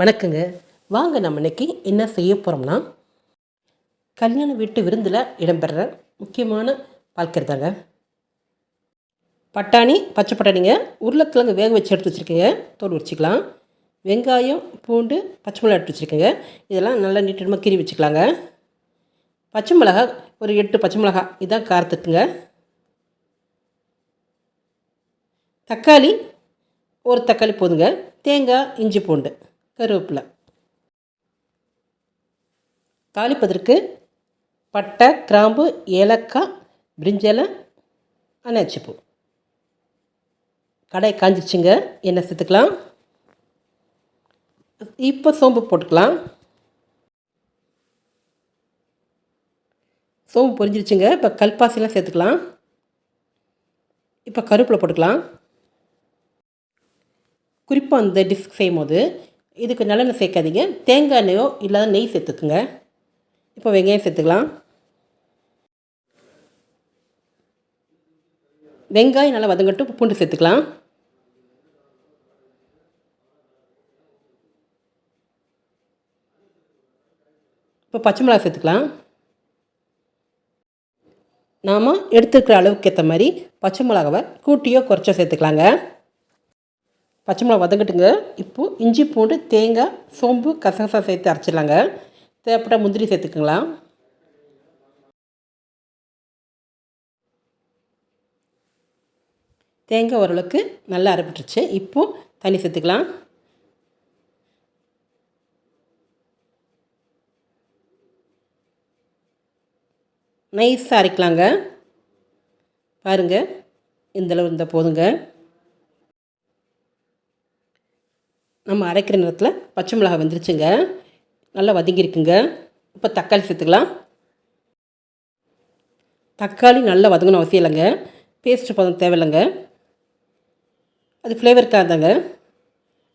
வணக்கங்க. வாங்க நம்ம இன்னைக்கு என்ன செய்ய போகிறோம்னா கல்யாண வீட்டு விருந்தில் இடம்பெற முக்கியமான பால்கறி தாங்க பட்டாணி பச்சை பட்டாணிங்க உருளைக்கிழங்கு வேக வச்சு எடுத்து வச்சுருக்கீங்க. தோல் உரிச்சிக்கலாம். வெங்காயம் பூண்டு பச்சை மிளகா எடுத்து வச்சுருக்கேங்க. இதெல்லாம் நல்லா நீட்டமாக கீறி வச்சுக்கலாங்க. பச்சை மிளகா ஒரு எட்டு பச்சை மிளகா இதான் காரத்துக்குங்க. தக்காளி ஒரு தக்காளி போதுங்க. தேங்காய் இஞ்சி பூண்டு. கருவேப்பிலை. தாளிப்பதற்கு பட்டை கிராம்பு ஏலக்காய் பிரிஞ்சலை அன்னாச்சிப்பூ கடை காஞ்சிச்சுங்க எண்ணெய் சேர்த்துக்கலாம். இப்போ சோம்பு போட்டுக்கலாம். சோம்பு பொரிஞ்சிருச்சுங்க. இப்போ கல்பாசிலாம் சேர்த்துக்கலாம். இப்போ கருவேப்பிலை போட்டுக்கலாம். குறிப்பாக அந்த டிஷ் செய்யும் போது இதுக்கு நல்லெண்ணெய் சேர்க்காதீங்க. தேங்காய் எண்ணெயோ இல்லாத நெய் சேர்த்துக்குங்க. இப்போ வெங்காயம் சேர்த்துக்கலாம். வெங்காயம் நல்லா வதங்கட்டும். பூண்டு சேர்த்துக்கலாம். இப்போ பச்சை மிளகா சேர்த்துக்கலாம். நாம் எடுத்துருக்கிற அளவுக்கு ஏற்ற மாதிரி பச்சை மிளகாவை கூட்டியோ குறைச்சோ சேர்த்துக்கலாங்க. பச்சை மிளகா வதங்கட்டுங்க. இப்போது இஞ்சி பூண்டு தேங்காய் சோம்பு கசகசா சேர்த்து அரைச்சிடலாங்க. தேவைப்பட்ட முந்திரி சேர்த்துக்குங்களா தேங்காய் ஓரளவுக்கு நல்லா அரைப்பட்டுருச்சு. இப்போது தண்ணி சேர்த்துக்கலாம். நைஸாக அரைக்கலாங்க. பாருங்கள் இந்தளவு இருந்தால் போதுங்க. நம்ம அரைக்கிற நேரத்தில் பச்சை மிளகாய் வந்துருச்சுங்க. நல்லா வதங்கியிருக்குங்க இப்போ தக்காளி சேர்த்துக்கலாம். தக்காளி நல்லா வதங்கணும் அவசியம் இல்லைங்க. பேஸ்ட் பதம் தேவையில்லைங்க. அது ஃப்ளேவருக்காக தாங்க.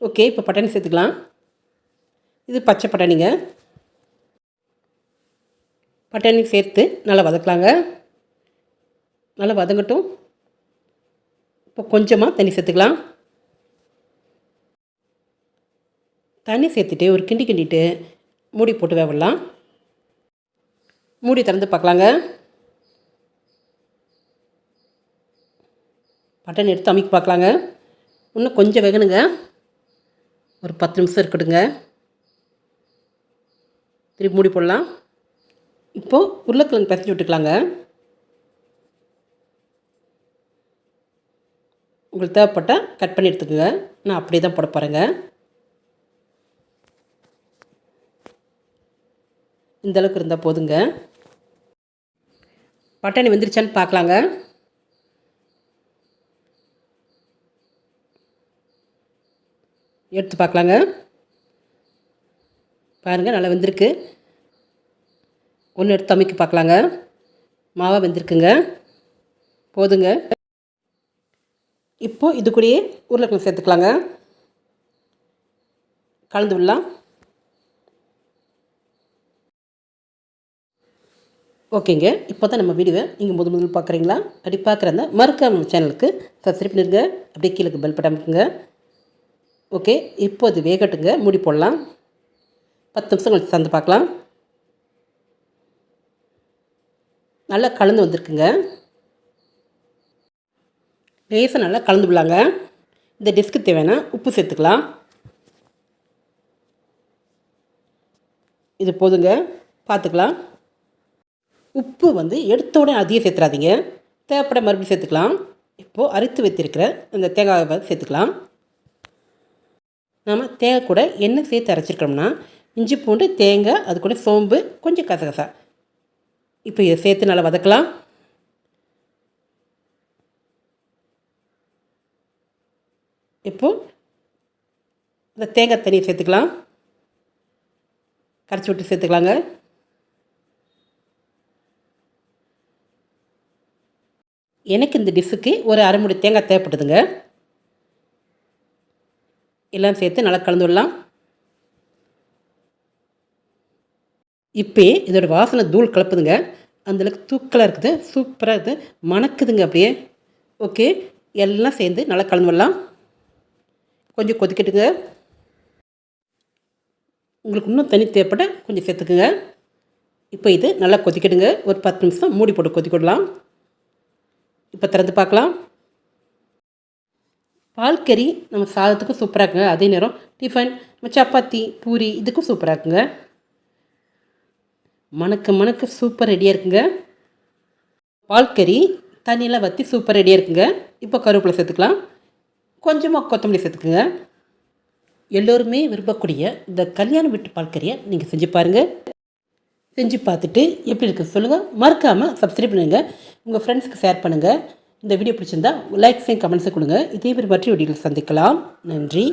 ஓகே இப்போ பட்டாணி சேர்த்துக்கலாம். இது பச்சை பட்டாணிங்க. பட்டாணி சேர்த்து நல்லா வதக்கலாங்க. நல்லா வதங்கட்டும். இப்போ கொஞ்சமாக தண்ணி சேர்த்துக்கலாம். தண்ணி சேர்த்துட்டு ஒரு கிண்டி கிண்டிட்டு மூடி போட்டு வேவிடலாம் மூடி திறந்து பார்க்கலாங்க. பட்டன் எடுத்து அமைக்க பார்க்கலாங்க. இன்னும் கொஞ்சம் வேகணுங்க. ஒரு பத்து நிமிஷம் இருக்கட்டுங்க. திருப்பி மூடி போடலாம். இப்போது உருளைக்கிழங்கு பிசைஞ்சு விட்டுக்கலாங்க. உங்களுக்கு தேவைப்பட்டால் கட் பண்ணி எடுத்துக்கோங்க. நான் அப்படியே தான் போட போகிறேங்க இந்தளவுக்கு இருந்தால் போதுங்க. பட்டாணி வெந்துருச்சான்னு பார்க்கலாங்க எடுத்து பார்க்கலாங்க பாருங்கள் நல்லா வெந்திருக்கு. ஒன்று எடுத்து அமைக்க பார்க்கலாங்க மாவா வெந்திருக்குங்க. போதுங்க. இப்போது இது கூடயே உருளைக்கிழங்கு சேர்த்துக்கலாங்க. கலந்து விடலாம். ஓகேங்க. இப்போ தான் நம்ம வீடியோவை நீங்கள் முதல் முதல் பார்க்குறீங்களா அப்படி பார்க்குறதா மறக்காம நம்ம சேனலுக்கு சப்ஸ்கிரைப் பண்ணிருங்க அப்படியே கீழே பெல் பட்டன் ஓகே. இப்போ அது வேகட்டுங்க. மூடி போடலாம். பத்து நிமிஷம் கழிச்சு தந்து பார்க்கலாம். நல்லா கலந்து வந்திருக்குங்க. லேசாக நல்லா கலந்து விடலாங்க. இந்த டிஸ்க்கு தேவையான உப்பு சேர்த்துக்கலாம். இது போதுங்க. பார்த்துக்கலாம். உப்பு வந்து எடுத்த உடனே அதிகம் சேர்த்துறாதீங்க. தேவைப்பட மறுபடியும் சேர்த்துக்கலாம். இப்போது அரித்து வைத்திருக்கிற அந்த தேங்காவை சேர்த்துக்கலாம். நாம் தேங்காய் கூட எண்ணெய் சேர்த்து அரைச்சிருக்கோம்னா இஞ்சி பூண்டு தேங்காய் அது கூட சோம்பு கொஞ்சம் கசகசா. இப்போ இதை சேர்த்து நல்லா வதக்கலாம். இப்போது இந்த தேங்காய் தண்ணியை சேர்த்துக்கலாம். கரைச்சி விட்டு சேர்த்துக்கலாங்க. எனக்கு இந்த டிஷ்ஷுக்கு ஒரு அரைமுடி தேங்காய் தேவைப்படுதுங்க. எல்லாம் சேர்த்து நல்லா கலந்து விடலாம். இப்போ இதோட வாசனை தூள் கலப்புதுங்க. அந்தளவுக்கு தூக்கலாக இருக்குது. சூப்பராக இருக்குது. மணக்குதுங்க அப்படியே. ஓகே. எல்லாம் சேர்ந்து நல்லா கலந்து விடலாம். கொஞ்சம் கொதிக்கட்டுங்க. உங்களுக்கு இன்னும் தண்ணி தேவைப்பட கொஞ்சம் சேர்த்துக்குங்க. இப்போ இது நல்லா கொதிக்கிடுங்க ஒரு பத்து நிமிஷம் மூடி போட்டு கொதிக்கிடலாம் இப்போ திறந்து பார்க்கலாம். பால் கறி நம்ம சாதத்துக்கும் சூப்பராக இருக்குங்க. அதே நேரம் டிஃபன் நம்ம சப்பாத்தி பூரி இதுக்கும் சூப்பராக இருக்குங்க. மணக்க மணக்க சூப்பர் ரெடியாக இருக்குங்க. பால் கறி தண்ணியெல்லாம் வற்றி சூப்பர் ரெடியாக இருக்குங்க. இப்போ கருவேப்பிலை சேர்த்துக்கலாம். கொஞ்சமாக கொத்தமல்லி சேர்த்துக்குங்க. எல்லோருமே விரும்பக்கூடிய இந்த கல்யாண வீட்டு பால் கறியை நீங்கள் செஞ்சு பாருங்கள் செஞ்சு பார்த்துட்டு எப்படி இருக்குது சொல்லுங்கள் மறக்காமல் சப்ஸ்கிரைப் பண்ணுங்கள் உங்கள் ஃப்ரெண்ட்ஸ்க்கு ஷேர் பண்ணுங்கள் இந்த வீடியோ பிடிச்சிருந்தா லைக்ஸையும் கமெண்ட்ஸும் கொடுங்க. இதே மாதிரி மற்ற வீடியோவில் சந்திக்கலாம். நன்றி.